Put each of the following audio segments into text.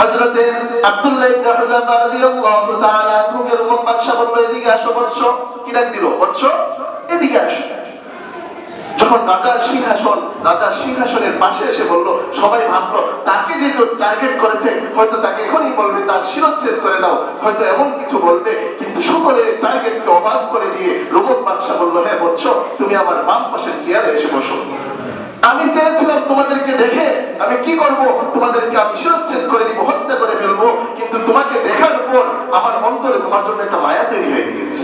হযরতে আব্দুল্লাহ ইবনে রাদিয়াল্লাহু তাআলা বলল এদিকে আসো কি ডাক দিল? এদিকে আসো। যখন সিংহাসন সিংহাসনের পাশে এসে বলল, সবাই ভাবলো, তাকে যেহেতু টার্গেট করেছে, হয়তো তাকে এখনই বলবে, তার শিরচ্ছেদ করে দাও। হয়তো এমন কিছু বলবে, কিন্তু সকলে টার্গেটকে অবাক করে দিয়ে রোবট বাদশা বলল হ্যাঁ বৎস, তুমি আমার বাম পাশের চেয়ারে এসে বসো। আমি চেয়েছিলাম তোমাদেরকে দেখে আমি কি করব? তোমাদেরকে আমি শিরচ্ছেদ করে দিব, হত্যা করে ফেলব, কিন্তু তোমাকে দেখার পর আমার অন্তরে তোমার জন্য একটা মায়া তৈরি হয়ে গিয়েছে।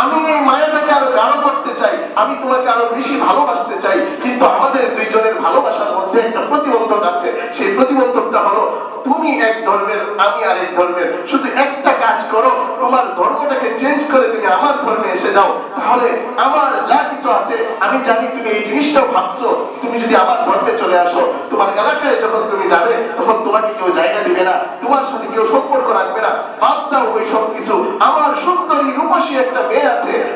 আমি এই মায়াটাকে আরও গাঢ় করতে চাই, আমি তোমাকে আরও বেশি ভালোবাসতে চাই, কিন্তু আমাদের দুইজনের ভালোবাসার মধ্যে একটা প্রতিবন্ধক আছে। সেই প্রতিবন্ধকটা হলো, তুমি এক ধর্মের, আমি আরেক ধর্মের। শুধু একটা কাজ করো, তোমার ধর্মটাকে চেঞ্জ করে তুমি আমার ধর্মে এসে যাও। তাহলে আমার যা কিছু আছে, আমি জানি তুমি এই জিনিসটাও ভাবছ। তুমি যদি আমার ধর্মে চলে আসো, তোমার এলাকায় যখন তুমি যাবে, তখন তোমাকে কেউ জায়গা দিবে না, তোমার সাথে কেউ সম্পর্ক রাখবে না। বাদ দাও ওই সব কিছু আমার সুন্দরী আছে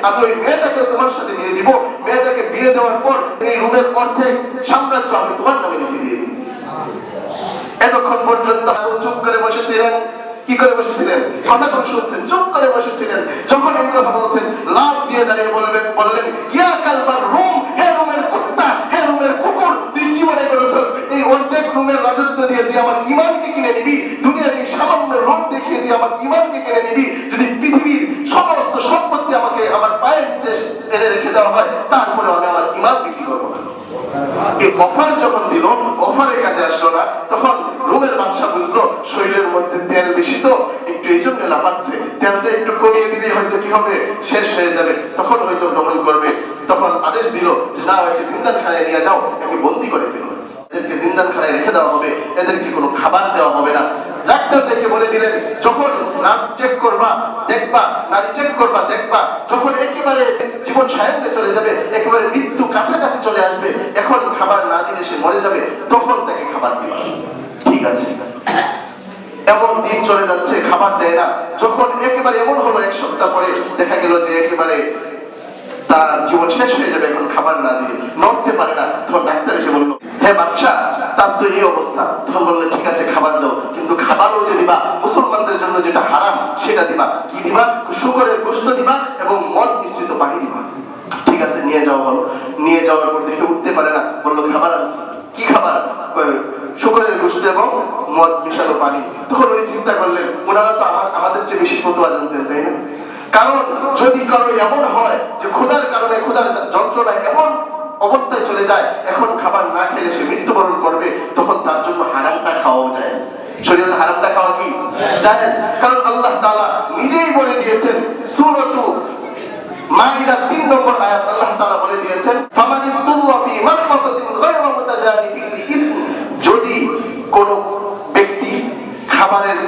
আমি ওই মেয়েটাকে তোমার সাথে বিয়ে দিব। মেয়েটাকে বিয়ে দেওয়ার পর এই রুমের অর্ধেক সাম্রাজ্য আমি তোমার নামে লিখে দিয়ে দিব এতক্ষণ পর্যন্ত আবু চুপ করে বসেছিলেন। কি করে বসেছিলেন? কথা করে শুনছেন? চুপ করে বসেছিলেন। যখন এই কথা বলছেন লাভ দিয়ে দাঁড়িয়ে বলবেন বললেন, ইয়া কালবার রুম, হে রুমের কুত্তা, হে রুমের কুকুর, তুই কি মনে করেছিস? এই অর্ধেক রুমের রাজত্ব দিয়ে তুই আমার ইমানকে কিনে নিবি? দুনিয়ার এই সামান্য লোক দেখিয়ে দিয়ে আমার ইমানকে কিনে নিবি? যদি দেওয়া হয়, তারপরে আমি আমার ইমান বিক্রি করব না। এই অফার যখন দিল, অফারের কাছে আসলো না, তখন রোমের বাদশা বুঝলো, শরীরের মধ্যে তেল বেশি তো, একটু এই জন্য লাফাচ্ছে, তেলটা একটু কমিয়ে দিলে হয়তো কি হবে? শেষ হয়ে যাবে। তখন হয়তো গ্রহণ করবে। তখন আদেশ দিল যে, না, একে জিন্দান খানায় নিয়ে যাও, একে বন্দি করে ফেলো। এদেরকে জিন্দান খানায় রেখে দেওয়া হবে, এদেরকে কোনো খাবার দেওয়া হবে না। ডাক্তার দেখে বলে দিলেন, যখন নাক চেক করবা, দেখবা, নারী চেক করবা, দেখবা, যখন একেবারে জীবন সায়নে চলে যাবে, একেবারে মৃত্যু কাছাকাছি চলে আসবে, এখন খাবার না দিলে সে মরে যাবে, তখন তাকে খাবার দিবা। ঠিক আছে। এমন দিন চলে যাচ্ছে, খাবার দেয় না। যখন একেবারে এমন হলো, এক সপ্তাহ পরে দেখা গেল যে একেবারে তার জীবন শেষ হয়ে যাবে, এখন খাবার না দিয়ে। নড়তে পারে না। তখন ডাক্তার এসে বলল হ্যাঁ বাচ্চা তার তো এই অবস্থা। তখন বলল, ঠিক আছে, খাবার দাও। কিন্তু খাবারও যে দিবা। মুসলমানদের জন্য যেটা হারাম, সেটা দিবা। কি দিবা? শুকরের গোস্ত দিবা এবং মদ মিশ্রিত পানি দিবা। ঠিক আছে, নিয়ে যাওয়া হলো নিয়ে যাওয়ার পর দেখে উঠতে পারে না। বলল, খাবার আনছি। কি খাবার? শুকরের গোস্ত এবং মদ মিশানো পানি। তখন উনি চিন্তা করলেন, ওনারা তো আমার, আমাদের চেয়ে বেশি ফটোয়া জানতেন, তাই না? কারণ যদি কারও এমন হয় যে, ক্ষুধার কারণে ক্ষুধার যন্ত্রণা এমন অবস্থায় চলে যায় এখন খাবার না খেলে সে মৃত্যুবরণ করবে তখন তার জন্য হারামটা খাওয়াও যায় শরীরে হারামটা খাওয়া কি? যায় কারণ আল্লাহ তাআলা নিজেই বলে দিয়েছেন সূরাতু মাইদা তিন নম্বর আয়াত আল্লাহ তাআলা বলে দিয়েছেন ফামানি তুররা ফি মাখমাসাতিন গায়রা মুতাজানিফিন লিইসম যদি কোন ব্যক্তি খাবারের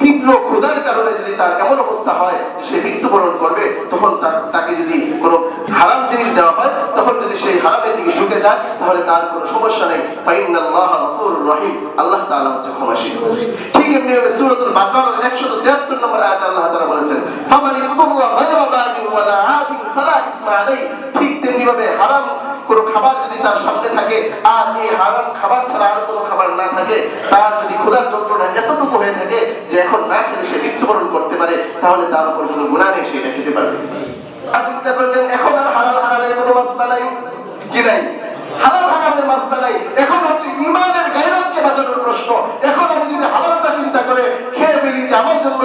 তীব্র ক্ষুধার কারণে যদি তার এমন অবস্থা হয় সে মৃত্যুবরণ করবে তখন তার তাকে যদি কোনো হারাম জিনিস দেওয়া হয় তখন যদি সেই হারামের দিকে ঝুঁকে যায়, তাহলে তার কোনো সমস্যা নেই। ফাইনাল্লাহ রহিম। আল্লাহ তাআলা হচ্ছে ক্ষমাশীল। ঠিক এমনি ভাবে সূরাতুল বাকারার 173 নম্বর আয়াত আল্লাহ তাআলা বলেছেন, ফামান গায়রা ওয়ালা ফালা ইসমা ঠিক তেমনি ভাবে হারাম কোনো খাবার যদি তার সামনে থাকে, আর এই হারাম খাবার ছাড়া আর কোনো খাবার না থাকে, তার যদি যন্ত্রণা এতটুকু হয়ে থাকে যে এখন না খেলে সে মৃত্যুবরণ করতে পারে, তাহলে তার উপর কোনো গুণা নেই সেটা খেতে পারবে। আর চিন্তা করলেন এখন আর হালাল হারামের কোনো মাসলা নাই কি নাই হালাল হারামের মাসলা নাই এখন হচ্ছে ইমানের গায়রতকে বাঁচানোর প্রশ্ন এখন আমি যদি হালালটা চিন্তা করে খেয়ে ফেলি যে আমার জন্য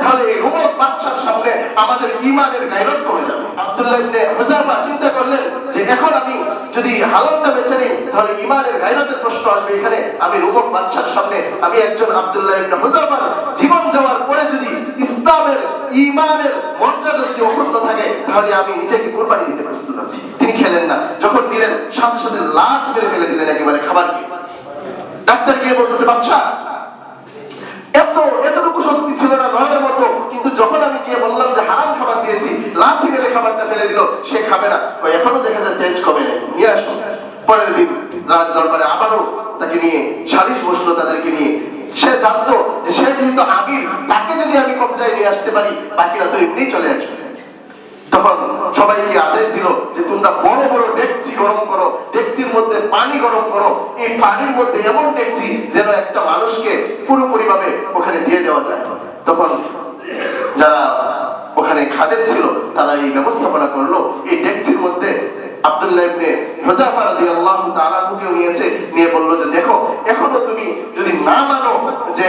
তাহলে এই রুমত বাচ্চার সামনে আমাদের ইমানের গায়রত কমে যাবে। আব্দুল্লাহ ইবনে হুযাফা চিন্তা করলেন যে এখন আমি যদি বেছে নিই, তাহলে ইমানের গায়রতের প্রশ্ন আসবে এখানে, আমি বাচ্চার সামনে, আমি একজন আব্দুল্লাহ ইবনে হুযাফার জীবন যাওয়ার পরে যদি ইসলামের ইমানের মর্যাদা যদি থাকে, তাহলে আমি নিজেকে কোরবানি দিতে প্রস্তুত আছি। তিনি খেলেন না। যখন নিলেন, সাথে সাথে লাট মেরে ফেলে দিলেন একেবারে খাবারকে। ডাক্তার গিয়ে বলতেছে বাচ্চা এত, এতটুকু শক্তি ছিল না নয়ের মতো। কিন্তু যখন আমি গিয়ে বললাম যে হারাম খাবার দিয়েছি, লাথি মেরে খাবারটা ফেলে দিল, সে খাবে না। এখনও দেখা যায় তেজ কমে নেই। নিয়ে আসুন। পরের দিন রাজ দরবারে আবারও তাকে নিয়ে, সালিশ বসল তাদেরকে নিয়ে। সে জানতো যে সে যেহেতু আবির তাকে যদি আমি কবজায় নিয়ে আসতে পারি, বাকিরা তো এমনি চলে আসবে। তখন সবাইকে আদেশ দিল যে তোমরা বড় বড় ডেকচি গরম করো, ডেকচির মধ্যে পানি গরম করো। এই পানির মধ্যে এমন ডেকচি যেন একটা মানুষকে পুরোপুরি ভাবে ওখানে দিয়ে দেওয়া যায়। তখন যারা ওখানে খাদেম ছিল, তারা এই ব্যবস্থাপনা করল। এই ডেকচির মধ্যে আব্দুল্লাহ ইবনে হুযাফা রাদিয়াল্লাহু নিয়েছে, নিয়ে বলল যে, দেখো, এখনও তুমি যদি না মানো যে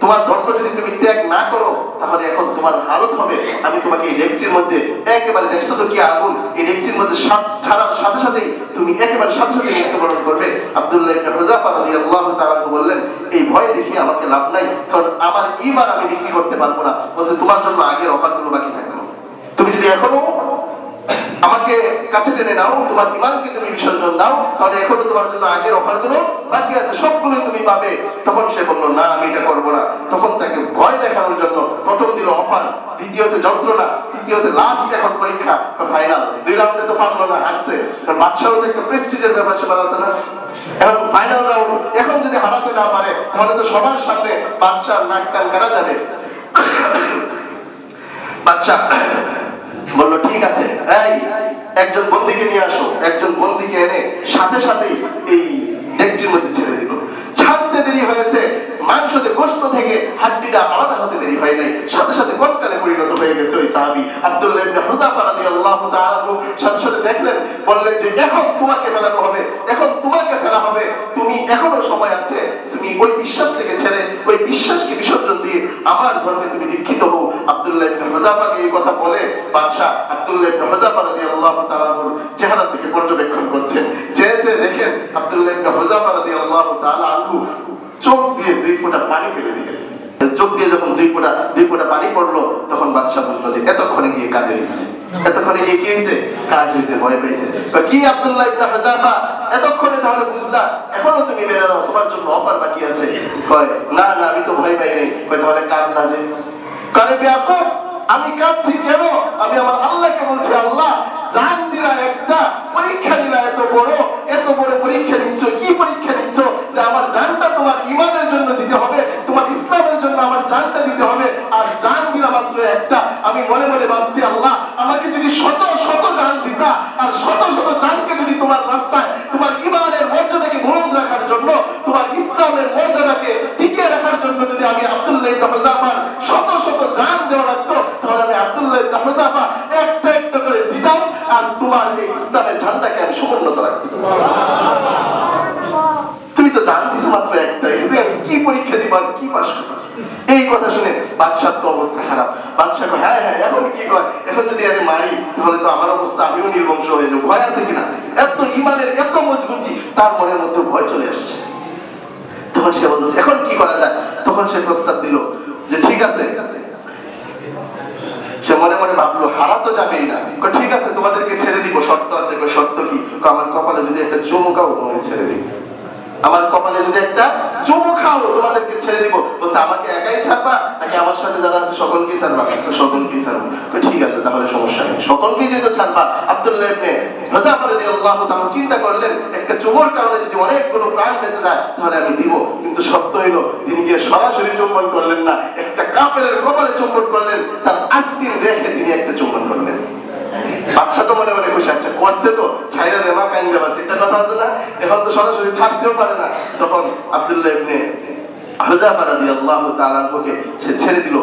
তোমার ধর্ম যদি তুমি ত্যাগ না করো, তাহলে এখন তোমার হালত হবে। আমি তোমাকে এই ডেকচির মধ্যে একেবারে দেখছ তো কি আগুন? এই ডেকচির মধ্যে সাত ছাড়ার সাথে সাথেই তুমি একেবারে সাথে সাথে মৃত্যুবরণ করবে। আব্দুল্লাহ ইবনে হুযাফা রাদিয়াল্লাহু তাআলা বললেন, এই ভয় দেখি আমাকে লাভ নাই, কারণ আমার ঈমান আমি বিক্রি করতে পারব না। বলছে, তোমার জন্য আগের অফারগুলো বাকি থাকবে তুমি যদি এখনও আমাকে কাছে টেনে নাও, তোমার ইমানকে তুমি বিসর্জন দাও, তাহলে এখনও তোমার জন্য আগের অফারগুলো বাকি আছে, সবগুলোই তুমি পাবে। তখন সে বলল, না, আমি এটা করব না। তখন তাকে ভয় দেখানোর জন্য প্রথম দিল অফার, দ্বিতীয়তে যন্ত্রণা, তৃতীয়তে লাস্ট এখন পরীক্ষা ফাইনাল দুই রাউন্ডে তো পারল না, হারছে। কারণ বাদশাহও তো একটা প্রেস্টিজের ব্যাপার সেবার আছে না। এখন ফাইনাল রাউন্ড এখন যদি হারাতে না পারে, তাহলে তো সবার সামনে বাদশার নাক কান কাটা যাবে। বাচ্চা বলল, ঠিক আছে, এই একজন বন্দিকে নিয়ে আসো, একজন বন্দিকে এনে সাথে সাথে এই ডেকচির মধ্যে ছেড়ে দিল। ছাড়তে দেরি হয়েছে, মাংসতে গোস্ত থেকে হাড্ডিটা আলাদা হতে দেরি হয় নাই, সাথে সাথে কটকালে পরিণত সাহাবী আব্দুল্লাহ ইবনে হুযাফা রাদিয়াল্লাহু তাআলা সাথে দেখলেন, বললেন যে এখন তোমাকে ফেলানো হবে, এখন তোমাকে ফেলা হবে, তুমি এখনও সময় আছে, তুমি ওই বিশ্বাস থেকে ছেড়ে, ওই বিশ্বাসকে বিসর্জন দিয়ে আমার ধর্মে তুমি দীক্ষিত হও। আব্দুল্লাহ ইবনে হুযাফাকে এই কথা বলে বাদশা আব্দুল্লাহ ইবনে হুযাফা রাদিয়াল্লাহু তাআলা চেহারার দিকে পর্যবেক্ষণ করছেন। চেয়ে চেয়ে দেখেন আব্দুল্লাহ ইবনে হুযাফা রাদিয়াল্লাহু তাআলা আনহু চোখ দিয়ে দুই ফোঁটা পানি ফেলে দিলেন। চোখ দিয়ে যখন দুই ফোঁটা দুই ফোঁটা পানি পড়ল, তখন বাদশা বুঝলো যে এতক্ষণে গিয়ে কাজে হয়েছে এতক্ষণে গিয়ে কি হয়েছে? কাজ হয়েছে, ভয় পেয়েছে কি আব্দুল্লাহ ইবনে হুযাফা এতক্ষণে তাহলে বুঝলা, এখনও তুমি মেনে দাও তোমার জন্য অফার বাকি আছে। কয়, না না, আমি তো ভয় পাই নাই কয়, তাহলে কাজ না যে করে ব্যাপক আমি কাঁদছি কেন? আমি আমার আল্লাহকে বলছি, আল্লাহ, জান দিলা একটা, পরীক্ষা দিলা এত বড় এত বড় পরীক্ষা নিচ্ছ কি পরীক্ষা নিচ্ছ যে আমার জানটা তোমার ইমানের জন্য দিতে হবে তোমার ইসলামের জন্য আমার জানটা দিতে হবে আর জান দিলা মাত্র একটা আমি মনে মনে ভাবছি আল্লাহ আমাকে যদি শত শত জান দিতা আর শত শত জানকে যদি তোমার রাস্তায় তোমার ইমানের মর্যাদাকে বুলন্দ রাখার জন্য তোমার ইসলামের মর্যাদাকে টিকিয়ে রাখার জন্য যদি আমি আব্দুল্লাহ ইবনে হুযাফার শত শত জান দেওয়া লাগতো তাহলে আমি আব্দুল্লাহ ইবনে হুযাফা একটা একটা করে দিতাম আর তোমার এই ইসলামের তুমি তো দিছো মাত্র কিন্তু আমি কি পরীক্ষা দিব আর কি পাস এই কথা শুনে তো অবস্থা খারাপ। হ্যাঁ হ্যাঁ এখন কি কয়? এখন যদি আমি মারি, তাহলে তো আমার অবস্থা আমিও নির্বংশ হয়ে যাব। ভয় আছে কিনা? এত ইমানের এত মজবুতি, তার মনের মধ্যে ভয় চলে আসছে। তখন সে বলতেছে, এখন কি করা যায়? তখন সে প্রস্তাব দিল যে, ঠিক আছে সে মনে মনে ভাবলো, হারা তো যাবেই না। ঠিক আছে, তোমাদেরকে ছেড়ে দিব, শর্ত আছে সত্য কি? আমার কপালে যদি একটা চুমুকাও তোমাকে ছেড়ে দিব। আমার কপালে যদি একটা চুমু খাও, তোমাদেরকে ছেড়ে দিব। বলছে, আমাকে একাই ছাড়বা? নাকি আমার সাথে যারা আছে সকলকেই ছাড়বা? তো সকলকেই ছাড়বো। ঠিক আছে, তাহলে সমস্যা নেই। সকলকেই যেহেতু ছাড়বা আব্দুল্লাহ ইবনে হুযাফা রাদিয়াল্লাহু তাআলা চিন্তা করলেন, একটা চুমুর কারণে যদি অনেকগুলো প্রাণ বেঁচে যায়, তাহলে আমি দিব। কিন্তু সত্য হইল, তিনি গিয়ে সরাসরি চুম্বন করলেন না। একটা কাপের কপালে চুম্বন করলেন, তার আস্তিন রেখে তিনি একটা চুম্বন করলেন। বাচ্চা তো মনে মনে খুশি আছে। করছে তো, ছাইরা দেবা, কাইন দেবা, সেটা কথা আছে না? এখন তো সরাসরি ছাড়তেও পারে না। তখন আব্দুল্লাহ ইবনে হুজাফা রাদিয়াল্লাহু তাআলাকে সে ছেড়ে দিল।